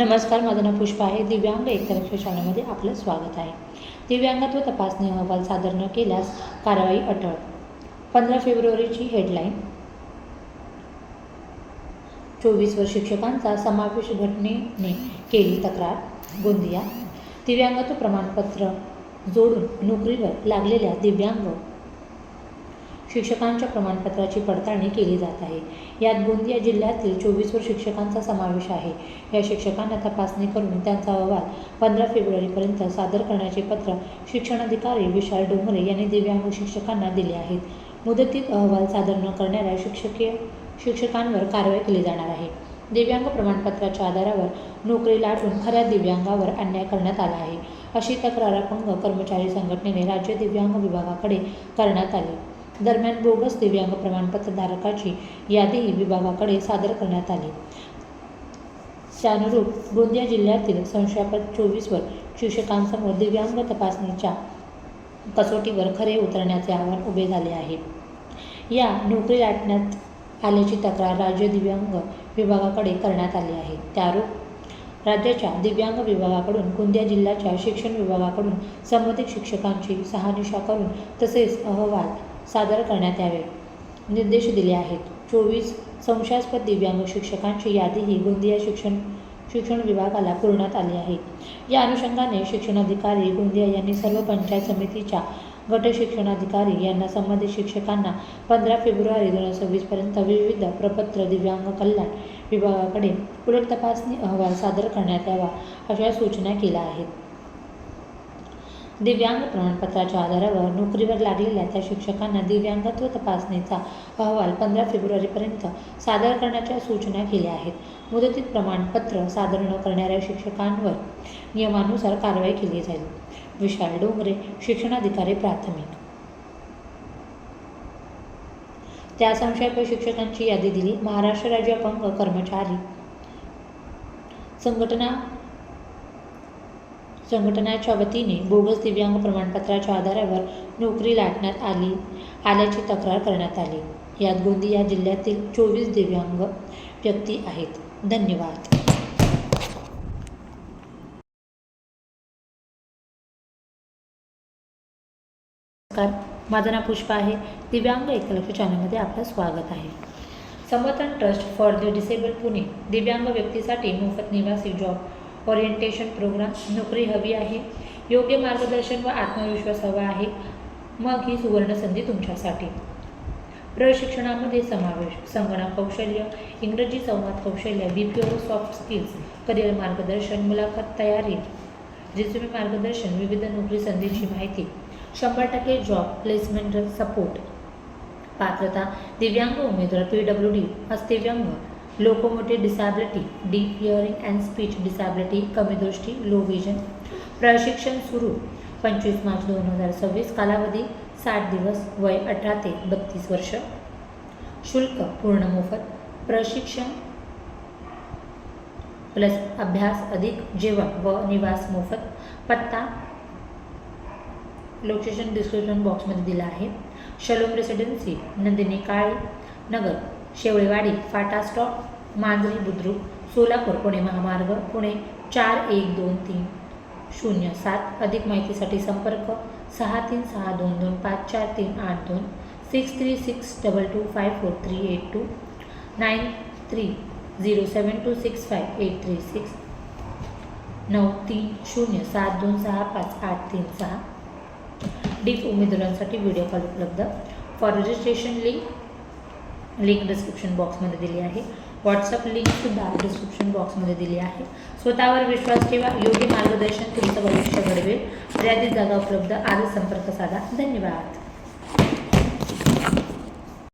नमस्कार माझं नाव पुष्पा आहे. दिव्यांग एकतर्फे शाळेमध्ये आपलं स्वागत आहे. दिव्यांगत्व तपासणी अहवाल सादर न केल्यास कारवाई अटळ. पंधरा फेब्रुवारीची हेडलाईन. चोवीसवर शिक्षकांचा समावेश घटनेने केली तक्रार. गोंदिया. दिव्यांगत्व प्रमाणपत्र जोडून नोकरीवर लागलेल्या दिव्यांग शिक्षकांच्या प्रमाणपत्राची पडताळणी केली जात आहे. यात गोंदिया जिल्ह्यातील चोवीसवर शिक्षकांचा समावेश आहे. या शिक्षकांना तपासणी करून त्यांचा अहवाल पंधरा फेब्रुवारीपर्यंत सादर करण्याचे पत्र शिक्षणाधिकारी विशाल डोंगरे यांनी दिव्यांग शिक्षकांना दिले आहेत. मुदतीत अहवाल सादर न करणाऱ्या शिक्षकीय शिक्षकांवर कारवाई केली जाणार आहे. दिव्यांग प्रमाणपत्राच्या आधारावर नोकरी लाटून खऱ्या दिव्यांगावर अन्याय करण्यात आला आहे. अशी तक्रार अपंग कर्मचारी संघटनेने राज्य दिव्यांग विभागाकडे करण्यात आली. दरम्यान बोगस दिव्यांग प्रमाणपत्र धारकाची यादीही विभागाकडे सादर करण्यात आली. त्यानुरूप गोंदिया जिल्ह्यातील संशयापद चोवीसवर शिक्षकांसमोर दिव्यांग तपासणीच्या कसोटीवर खरे उतरण्याचे आव्हान उभे झाले आहे. या नोकरी लाटण्यात आल्याची तक्रार राज्य दिव्यांग विभागाकडे करण्यात आली आहे. त्यारूप राज्याच्या दिव्यांग विभागाकडून गोंदिया जिल्ह्याच्या शिक्षण विभागाकडून संबंधित शिक्षकांची सहानिशा करून तसेच अहवाल सादर करण्यात यावे. निर्देश दिले आहेत. चोवीस संशयास्पद दिव्यांग शिक्षकांची यादीही गोंदिया शिक्षण शिक्षण विभागाला पुरवण्यात आली आहे. या अनुषंगाने शिक्षणाधिकारी गोंदिया यांनी सर्व पंचायत समितीच्या गट शिक्षणाधिकारी यांना संबंधित शिक्षकांना पंधरा फेब्रुवारी दोन हजार सव्वीसपर्यंत विविध प्रपत्र दिव्यांग कल्याण विभागाकडे उलट तपासणी अहवाल सादर करण्यात यावा अशा सूचना केल्या आहेत. दिव्यांग प्रमाणपत्राच्या आधारावर नोकरीवर लागलेल्या त्या शिक्षकांना दिव्यांगत्व तपासणीचा अहवाल पंधरा फेब्रुवारीपर्यंत सादर करण्याच्या सूचना केल्या आहेत. मुदतीत प्रमाणपत्र सादर न करणाऱ्या शिक्षकांवर नियमानुसार कारवाई केली जाईल. विशाल डोंगरे शिक्षणाधिकारी प्राथमिक. त्या संशयापद शिक्षकांची यादी दिली. महाराष्ट्र राज्य अपंग कर्मचारी संघटना संघटनाच्या वतीने बोगस दिव्यांग प्रमाणपत्राच्या आधारावर नोकरी लाटण्यात आली आल्याची तक्रार करण्यात आली. यात गोंदिया जिल्ह्यातील चोवीस दिव्यांग व्यक्ती आहेत. धन्यवाद. नमस्कार. माझं नाव पुष्पा आहे. दिव्यांग एकलक्ष चॅनलमध्ये आपलं स्वागत आहे. Samarthan trust for the disable Pune दिव्यांग व्यक्तीसाठी मोफत निवासी जॉब ओरिएंटेशन प्रोग्राम नोकरी हवी आहे योग्य मार्गदर्शन व आत्मविश्वास हवा आहे मग ही सुवर्ण संधी तुमच्यासाठी. प्रशिक्षणामध्ये समावेश संगणक कौशल्य इंग्रजी संवाद कौशल्य B P O soft skills career मार्गदर्शन मुलाखत तयारी. रिझ्युमे मार्गदर्शन विविध नोकरी संधींची माहिती शंभर टक्के जॉब प्लेसमेंट सपोर्ट पात्रता दिव्यांग उमेदवार P W D हस्तिव्यांग locomotive disability deaf hearing and speech disability कमी दृष्टी लो विजन प्रशिक्षण सुरू. पंचवीस मार्च दोन हजार सव्वीस कालावधी साठ दिवस वय अठरा ते बत्तीस वर्ष. शुल्क पूर्ण मोफत. प्रशिक्षण प्लस अभ्यास अधिक जेवण व निवास मोफत. पत्ता लोकेशन डिस्क्रिप्शन बॉक्समध्ये दिला आहे. Shalom residency Nandini Kale Nagar. शेवळेवाडी फाटा स्टॉप मांजरी बुद्रुक सोलापूर पुणे महामार्ग पुणे चार एक दोन तीन. शून्य सात अधिक माहितीसाठी संपर्क सहा तीन सहा दोन दोन पाच चार तीन आठ दोन. Six three six double two five four three eight two. Nine three zero seven two six five eight three six. नऊ तीन शून्य सात दोन सहा पाच आठ तीन सहा. डीप उमेदवारांसाठी व्हिडिओ कॉल उपलब्ध. For registration link link description बॉक्समध्ये दिली आहे. व्हॉट्सअप लिंकसुद्धा डिस्क्रिप्शन बॉक्समध्ये दिली आहे. स्वतःवर विश्वास ठेवा. योग्य मार्गदर्शन तुमचं भविष्य घडवेल. मर्यादित जागा उपलब्ध. आज संपर्क साधा. धन्यवाद.